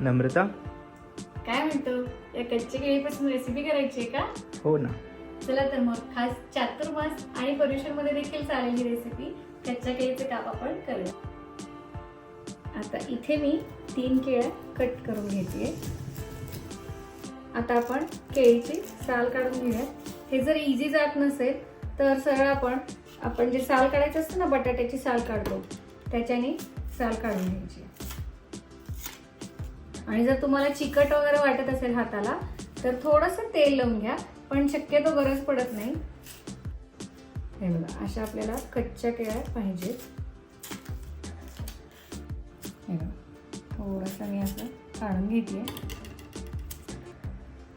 नम्रता? काय म्हणतो? या कच्च्या केळीपासून रेसिपी करायची आहे का? हो ना. चला तर मग खास चातुर्मास आणि पर्युषणमध्ये देखील चालेल ही रेसिपी कच्च्या केळीचे काप आपण करूया. आता इथे मी तीन केळ्या कट करून घेते आता आपण केळीची साल काढून घेऊया हे जर इझी जात नसेल तर सरळ आपण आपण जे साल काढायचं असतं ना बटाट्याची साल काढतो. त्याच्याने साल काढून घ्यायची. आणि जर तुम्हाला चिकट वगैरे वाटत असेल हाताला तर थोडंसं तेल लावून घ्या पण शक्यतो गरज पडत नाही. हे बघा अशा आपल्याला कच्च्या केळ्या पाहिजेत. हे बघा थोडंसं मी असं काढून घेते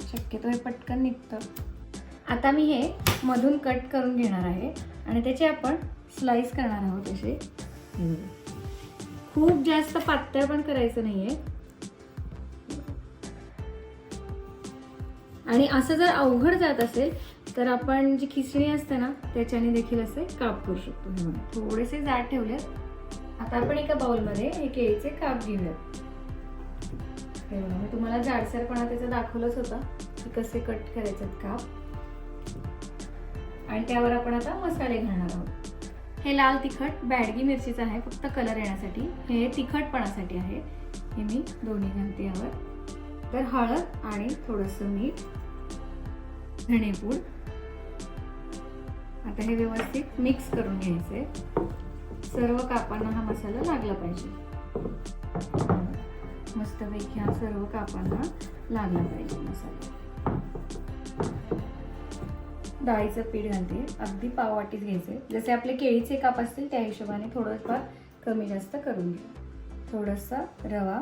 शक्यतो हे पटकन निघतं. आता मी हे मधून कट करून घेणार आहे आणि त्याचे आपण स्लाइस करणार आहोत असे खूप जास्त पातळ पण करायचं नाही आहे आणि असं जर अवघड जात असेल तर आपण जी खिचडी असते ना त्याच्याने देखील असे काप करू शकतो. हे बघा थोडेसे जाड ठेवलेत. आता आपण एका बाउलमध्ये हे केळीचे काप घेऊयात. हे बघा मी तुम्हाला जाडसरपणा त्याचा दाखवलंच होता की कसे कट करायचे काप. आणि त्यावर आपण आता मसाले घालणार आहोत. हे लाल तिखट बॅडगी मिरचीचं आहे फक्त कलर येण्यासाठी. हे तिखटपणासाठी आहे. हे मी दोन्ही घालते यावर. तर हळद आणि थोडंसं मीठ. धणेपूड आता हे व्यवस्थित मिक्स करून घ्यायचे. सर्व कापांना हा मसाला लागला पाहिजे. मस्तपैकी हा सर्व कापांना लागला पाहिजे मसाला. डाळीचं पीठ घालते. अगदी पाववाटीत घ्यायचे. जसे आपले केळीचे काप असतील त्या हिशोबाने थोडंफार कमी जास्त करून घ्या. थोडासा रवा.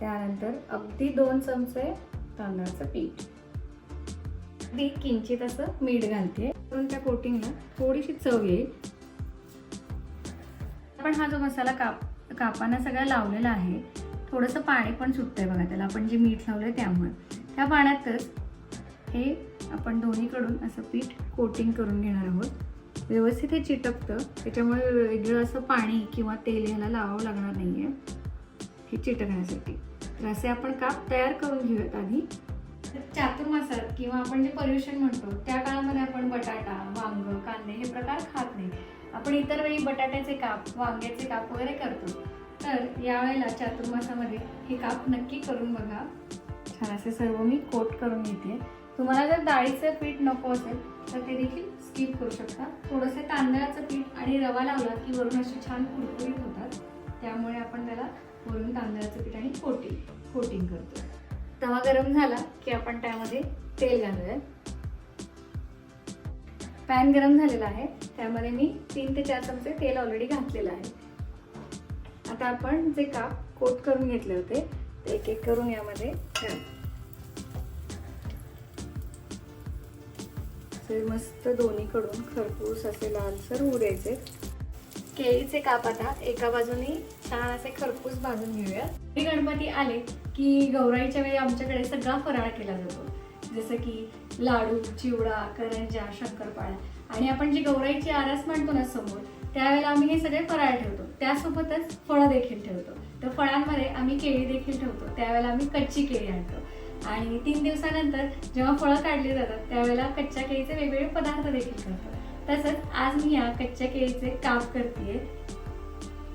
त्यानंतर अगदी दोन चमचे तांदळाचं पीठ. अगदी किंचित असं मीठ घालते. म्हणून त्या कोटिंगला थोडीशी चव येईल. आपण हा जो मसाला काप कापांना सगळा लावलेला आहे थोडंसं पाणी पण सुटतंय बघा त्याला. आपण जे मीठ लावलंय त्यामुळे. त्या पाण्यातच हे आपण दोन्हीकडून असं पीठ कोटिंग करून घेणार आहोत. व्यवस्थित हे चिटकतं. त्याच्यामुळे वेगळं असं पाणी किंवा तेल ह्याला लावावं लागणार नाहीये. हे चिटकण्यासाठी. तर असे आपण काप तयार करून घेऊयात आधी. चातुर्मासात किंवा आपण जे पर्युषण म्हणतो त्या काळामध्ये आपण बटाटा वांग कांदे हे प्रकार खात नाही. आपण इतर वेळी बटाट्याचे काप वांग्याचे काप वगैरे करतो. तर यावेळेला चातुर्मासामध्ये हे काप नक्की करून बघा. छान असे सर्व मी कोट करून घेते. तुम्हाला जर डाळीचं पीठ नको असेल तर ते देखील स्किप करू शकता. थोडंसं तांदळाचं पीठ आणि रवा लावला की वरून असे छान कुरकुरीत होतात. त्यामुळे आपण त्याला वरून तांदळाचं पीठ आणि कोटिंग कोटिंग करतो. तवा गरम झाला की आपण त्यामध्ये तेल घालूया. पॅन गरम झालेला आहे. त्यामध्ये मी तीन ते चार चमचे तेल ऑलरेडी घातलेलं आहे. आता आपण जे काप कोट करून घेतले होते ते एक एक करून यामध्ये मस्त दोन्हीकडून खरपूस असे लालसर उडायचे केळीचे काप आता एका बाजूने छान असे खरपूस भाजून घेऊया हे गणपती आले की गौराईच्या वेळी आमच्याकडे सगळा फराळ केला जातो. जसं की लाडू चिवडा करंजा शंकरपाळा. आणि आपण जी गौराईची आरास मांडतो ना समोर त्यावेळेला आम्ही हे सगळे फराळ ठेवतो. त्यासोबतच फळं देखील ठेवतो. तर फळांमध्ये आम्ही केळी देखील ठेवतो. त्यावेळेला आम्ही कच्ची केळी आणतो. आणि तीन दिवसानंतर जेव्हा फळं काढली जातात त्यावेळेला कच्च्या केळीचे वेगवेगळे पदार्थ देखील करतात. तसंच आज मी या कच्च्या केळीचे काप करते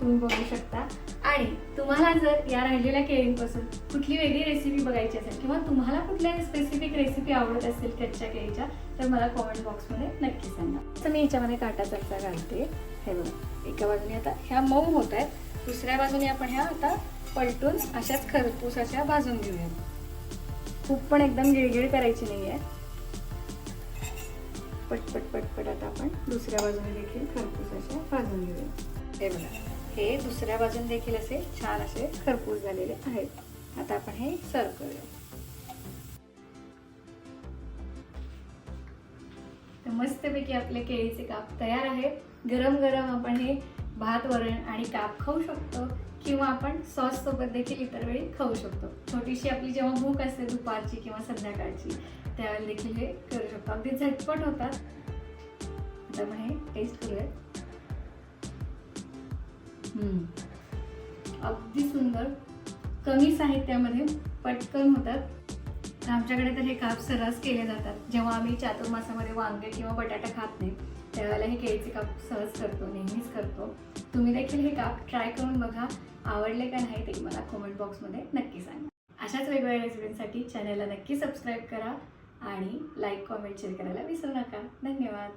तुम्ही बघू शकता. आणि तुम्हाला जर या राहिलेल्या केळींपासून कुठली वेगळी रेसिपी बघायची असेल किंवा तुम्हाला कुठल्या स्पेसिफिक रेसिपी आवडत असेल कच्च्या केळीच्या तर मला कॉमेंट बॉक्समध्ये नक्की सांगा. तर मी याच्यामध्ये काटा चमचा घालते. हे बघा एका बाजूने आता ह्या मऊ होत आहेत. दुसऱ्या बाजूने आपण ह्या आता पलटून अशाच खरपूस अशा भाजून घेऊयात. खूप पण एकदम गिळगिळ करायची नाही आहे पटपट पटपट आता आपण दुसऱ्या बाजूने देखील खरपूस असे भाजून घेऊया. हे बघा हे दुसऱ्या बाजूने देखील असे छान असे खरपूस झालेले आहेत. आता आपण हे सर्व करूया. तर मस्तपैकी आपले केळीचे काप तयार आहेत. गरम गरम आपण हे भात वरण आणि काप खाऊ शकतो किंवा आपण सॉससोबत देखील इतर वेळी खाऊ शकतो. छोटीशी आपली जेव्हा भूक असते दुपारची किंवा संध्याकाळची त्यावेळेला देखील हे करू शकतो. अगदी झटपट होतात. आता मग हे टेस्ट करूयात. अगदी सुंदर. कमी साहित्यामध्ये पटकन होतात. आमच्याकडे तर हे काप सर्रास केले जातात. जेव्हा आम्ही चातुर्मासामध्ये वांगे किंवा बटाटा खात नाही त्यावेळेला हे केळीचे काप सहज करतो नेहमीच करतो. तुम्ही देखील हे काप ट्राय करून बघा. आवडले का नाही ते मला कमेंट बॉक्समध्ये नक्की सांगा. अशाच वेगवेगळ्या रेसिपींसाठी चॅनलला नक्की सबस्क्राईब करा आणि लाईक कॉमेंट शेअर करायला विसरू नका. धन्यवाद.